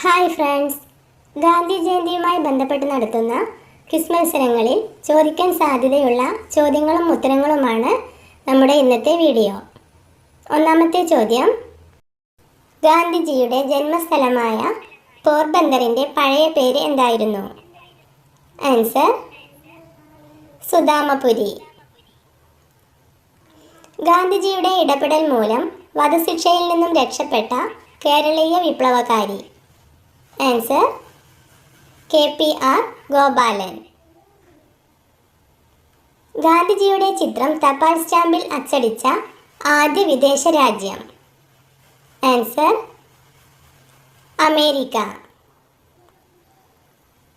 Hi friends Gandhi ജയന്തിയുമായി ബന്ധപ്പെട്ട് നടത്തുന്ന quiz മത്സരങ്ങളിൽ ചോദിക്കാൻ സാധ്യതയുള്ള ചോദ്യങ്ങളും ഉത്തരങ്ങളുമാണ് നമ്മുടെ ഇന്നത്തെ വീഡിയോ. ഒന്നാമത്തെ ചോദ്യം. ഗാന്ധിജിയുടെ ജന്മസ്ഥലമായ പോർബന്ദറിന്റെ പഴയ പേര് എന്തായിരുന്നു? ആൻസർ സുദാമപുരി ഗാന്ധിജിയുടെ ഇടപെടൽ മൂലം വധശിക്ഷയിൽ നിന്നും രക്ഷപ്പെട്ട കേരളീയ വിപ്ലവകാരി answer K P R Gopalan ഗാന്ധിജിയുടെ ചിത്രം തപാൽ സ്റ്റാമ്പിൽ അച്ചടിച്ച ആദ്യ വിദേശ രാജ്യം. Answer America.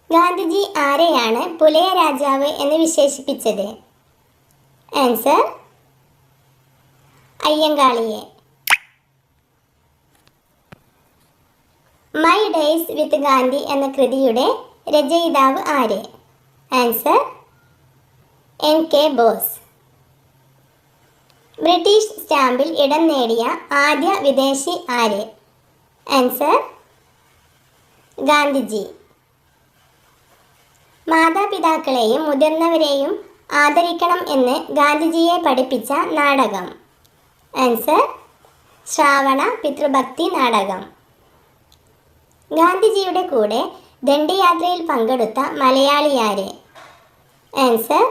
ഗാന്ധിജി ആരെയാണ് പുലയ രാജാവ് എന്ന് വിശേഷിപ്പിച്ചത്? ആൻസർ അയ്യങ്കാളിയെ. മൈ ഡേയ്സ് വിത്ത് ഗാന്ധി എന്ന കൃതിയുടെ രചയിതാവ് ആര്? Answer N K Bose British സ്റ്റാമ്പിൽ ഇടം നേടിയ ആദ്യ വിദേശി ആര്? ആൻസർ ഗാന്ധിജി മാതാപിതാക്കളെയും മുതിർന്നവരെയും ആദരിക്കണം എന്ന് ഗാന്ധിജിയെ പഠിപ്പിച്ച നാടകം. ആൻസർ ശ്രാവണ പിതൃഭക്തി നാടകം. ഗാന്ധിജിയുടെ കൂടെ ദണ്ഡിയാത്രയിൽ പങ്കെടുത്ത മലയാളിയാര്. Answer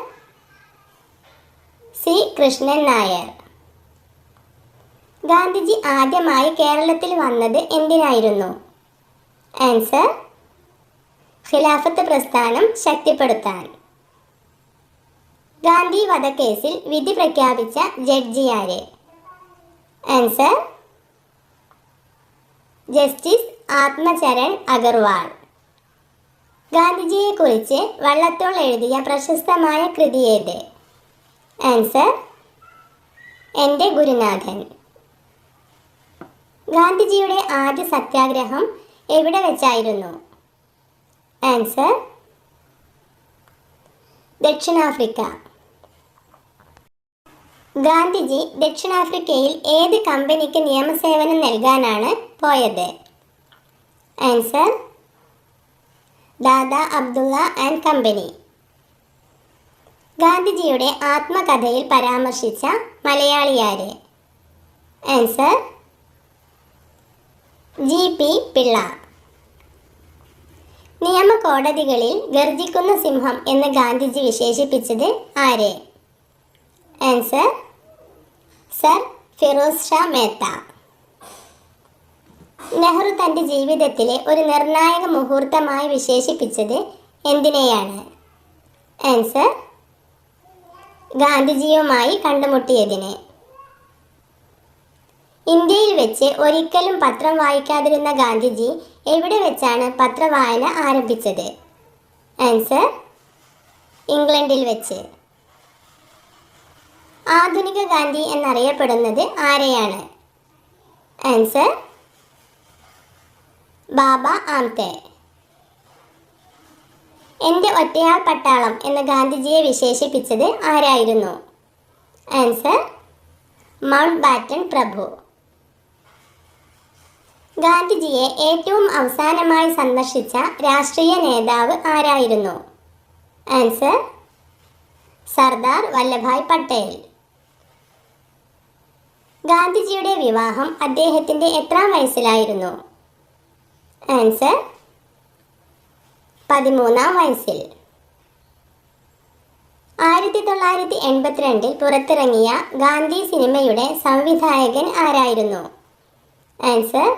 C Krishnan Nair. Gandhiji ആദ്യമായി കേരളത്തിൽ വന്നത് എന്തിനായിരുന്നു? ആൻസർ ഖിലാഫത്ത് പ്രസ്ഥാനം ശക്തിപ്പെടുത്താൻ. ഗാന്ധി വധക്കേസിൽ വിധി പ്രഖ്യാപിച്ച ജഡ്ജിയാര്. Answer justice Atma Charan Agarwal. ഗാന്ധിജിയെക്കുറിച്ച് Vallathol എഴുതിയ പ്രശസ്തമായ കൃതി ഏത്? ആൻസർ എന്റെ ഗുരുനാഥൻ. ഗാന്ധിജിയുടെ ആദ്യ സത്യാഗ്രഹം എവിടെ വെച്ചായിരുന്നു? ആൻസർ ദക്ഷിണാഫ്രിക്ക. ഗാന്ധിജി ദക്ഷിണാഫ്രിക്കയിൽ ഏത് കമ്പനിക്ക് നിയമസേവനം നൽകാനാണ് പോയത്? Answer Dada Abdulla and company. ഗാന്ധിജിയുടെ ആത്മകഥയിൽ പരാമർശിച്ച മലയാളിയാര് ആൻസർ ജി പി പിള്ള. നിയമ കോടതികളിൽ ഗർജിക്കുന്ന സിംഹം എന്ന് ഗാന്ധിജി വിശേഷിപ്പിച്ചത് ആരെ? ആൻസർ സർ ഫിറോസ് ഷാ മേത്ത നെഹ്റു തന്റെ ജീവിതത്തിലെ ഒരു നിർണായക മുഹൂർത്തമായി വിശേഷിപ്പിച്ചത് എന്തിനെയാണ്? ആൻസർ ഗാന്ധിജിയുമായി കണ്ടുമുട്ടിയതിനെ. ഇന്ത്യയിൽ വെച്ച് ഒരിക്കലും പത്രം വായിക്കാതിരുന്ന ഗാന്ധിജി എവിടെ വെച്ചാണ് പത്രവായന ആരംഭിച്ചത്? ആൻസർ ഇംഗ്ലണ്ടിൽ വെച്ച്. ആധുനിക ഗാന്ധി എന്നറിയപ്പെടുന്നത് ആരെയാണ്? ആൻസർ ബാബ ആംതെ. എന്റെ ഒറ്റയാൾ പട്ടാളം എന്ന് ഗാന്ധിജിയെ വിശേഷിപ്പിച്ചത് ആരായിരുന്നു? ആൻസർ മൗണ്ട് ബാറ്റൺ പ്രഭു. ഗാന്ധിജിയെ ഏറ്റവും അവസാനമായി സന്ദർശിച്ച രാഷ്ട്രീയ നേതാവ് ആരായിരുന്നു? ആൻസർ സർദാർ വല്ലഭായ് പട്ടേൽ. ഗാന്ധിജിയുടെ വിവാഹം അദ്ദേഹത്തിന്റെ എത്രാം വയസ്സിലായിരുന്നു? ആൻസർ പതിമൂന്നാം വയസ്സിൽ. ആയിരത്തി തൊള്ളായിരത്തി എൺപത്തിരണ്ടിൽ പുറത്തിറങ്ങിയ ഗാന്ധി സിനിമയുടെ സംവിധായകൻ ആരായിരുന്നു? Answer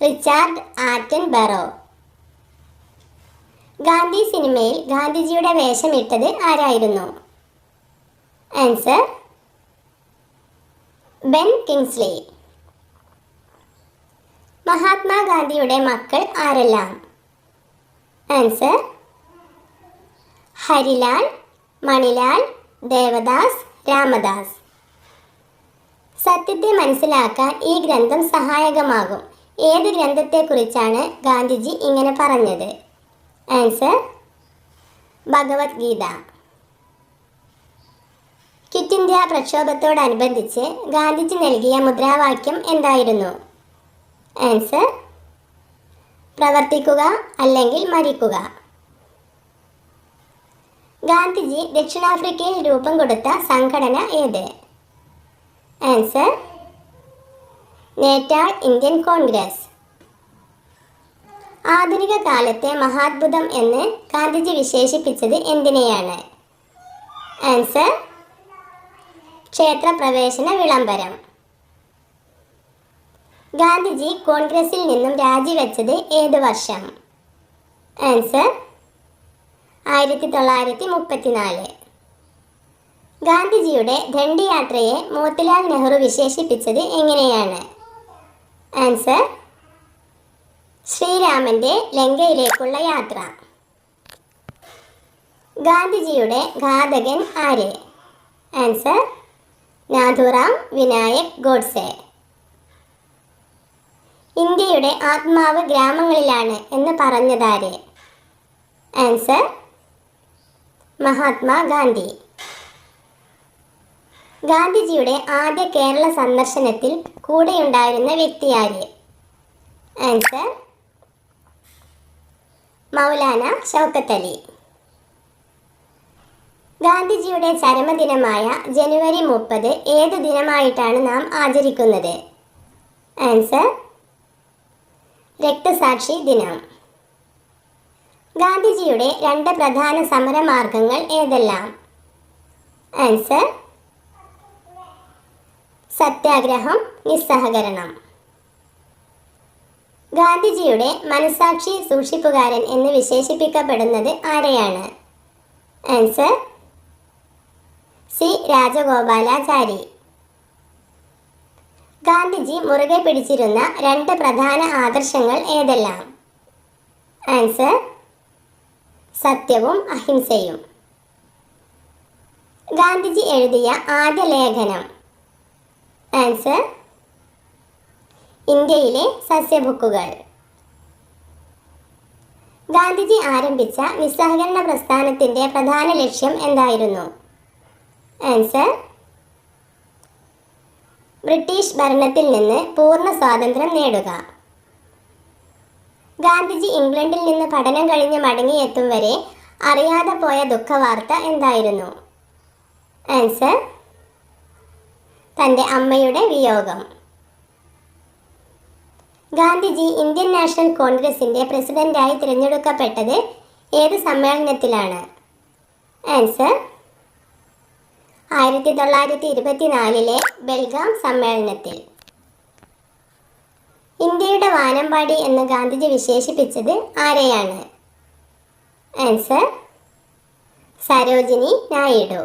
Richard Attenborough Gandhi സിനിമയിൽ ഗാന്ധിജിയുടെ വേഷമിട്ടത് ആരായിരുന്നു? Answer Ben Kingsley. മഹാത്മാഗാന്ധിയുടെ മക്കൾ ആരെല്ലാം? ആൻസർ ഹരിലാൽ മണിലാൽ ദേവദാസ് രാമദാസ്. സത്യത്തെ മനസ്സിലാക്കാൻ ഈ ഗ്രന്ഥം സഹായകമാകും. ഏത് ഗ്രന്ഥത്തെക്കുറിച്ചാണ് ഗാന്ധിജി ഇങ്ങനെ പറഞ്ഞത്? ആൻസർ ഭഗവത്ഗീത. ഇന്ത്യ പ്രക്ഷോഭത്തോടനുബന്ധിച്ച് ഗാന്ധിജി നൽകിയ മുദ്രാവാക്യം എന്തായിരുന്നു? ആൻസർ പ്രവർത്തിക്കുക അല്ലെങ്കിൽ മരിക്കുക. ഗാന്ധിജി ദക്ഷിണാഫ്രിക്കയിൽ രൂപം കൊടുത്ത സംഘടന ഏത്? Answer Natal Indian Congress. ആധുനിക കാലത്തെ മഹാത്ഭുതം എന്ന് ഗാന്ധിജി വിശേഷിപ്പിച്ചത് എന്തിനെയാണ്? ആൻസർ ക്ഷേത്രപ്രവേശന വിളംബരം ഗാന്ധിജി കോൺഗ്രസിൽ നിന്നും രാജിവെച്ചത് ഏത് വർഷം? ആൻസർ ആയിരത്തി തൊള്ളായിരത്തി മുപ്പത്തിനാല് ഗാന്ധിജിയുടെ ദണ്ഡിയാത്രയെ മോത്തിലാൽ നെഹ്റു വിശേഷിപ്പിച്ചത് എങ്ങനെയാണ്? ആൻസർ ശ്രീരാമന്റെ ലങ്കയിലേക്കുള്ള യാത്ര. ഗാന്ധിജിയുടെ ഘാതകൻ ആര്? ആൻസർ നാഥുറാം വിനായക് ഗോഡ്സെ. ഇന്ത്യയുടെ ആത്മാവ് ഗ്രാമങ്ങളിലാണ് എന്ന് പറഞ്ഞതാര്? ആൻസർ മഹാത്മാഗാന്ധി ഗാന്ധിജിയുടെ ആദ്യ കേരള സന്ദർശനത്തിൽ കൂടെയുണ്ടായിരുന്ന വ്യക്തിയാര് ആൻസർ മൗലാന ഷൗക്കത്ത് അലി. ഗാന്ധിജിയുടെ ചരമദിനമായ ജനുവരി മുപ്പത് ഏത് ദിനമായിട്ടാണ് നാം ആചരിക്കുന്നത്? ആൻസർ രക്തസാക്ഷി ദിനം. ഗാന്ധിജിയുടെ രണ്ട് പ്രധാന സമരമാർഗങ്ങൾ ഏതെല്ലാം? ആൻസർ സത്യാഗ്രഹം നിസ്സഹകരണം. ഗാന്ധിജിയുടെ മനസാക്ഷി സൂക്ഷിപ്പുകാരൻ എന്ന് വിശേഷിപ്പിക്കപ്പെടുന്നത് ആരെയാണ്? Answer C. രാജഗോപാലാചാരി. ഗാന്ധിജി മുറുകെ പിടിച്ചിരുന്ന രണ്ട് പ്രധാന ആദർശങ്ങൾ ഏതെല്ലാം? ആൻസർ സത്യവും അഹിംസയും. ഗാന്ധിജി എഴുതിയ ആദ്യ ലേഖനം. ആൻസർ ഇന്ത്യയിലെ സസ്യബുക്കുകൾ. ഗാന്ധിജി ആരംഭിച്ച നിസ്സഹകരണ പ്രസ്ഥാനത്തിന്റെ പ്രധാന ലക്ഷ്യം എന്തായിരുന്നു? ആൻസർ ബ്രിട്ടീഷ് ഭരണത്തിൽ നിന്ന് പൂർണ സ്വാതന്ത്ര്യം നേടുക. ഗാന്ധിജി ഇംഗ്ലണ്ടിൽ നിന്ന് പഠനം കഴിഞ്ഞ് മടങ്ങിയെത്തും വരെ അറിയാതെ പോയ ദുഃഖവാർത്ത എന്തായിരുന്നു? ആൻസർ തന്റെ അമ്മയുടെ വിയോഗം. ഗാന്ധിജി ഇന്ത്യൻ നാഷണൽ കോൺഗ്രസിന്റെ പ്രസിഡന്റായി തിരഞ്ഞെടുക്കപ്പെട്ടത് ഏത് സമ്മേളനത്തിലാണ്? ആൻസർ ആയിരത്തി തൊള്ളായിരത്തി ഇരുപത്തിനാലിലെ ബെൽഗാം സമ്മേളനത്തിൽ. ഇന്ത്യയുടെ വാനമ്പാടി എന്ന് ഗാന്ധിജി വിശേഷിപ്പിച്ചത് ആരെയാണ്? ആൻസർ സരോജിനി നായിഡു.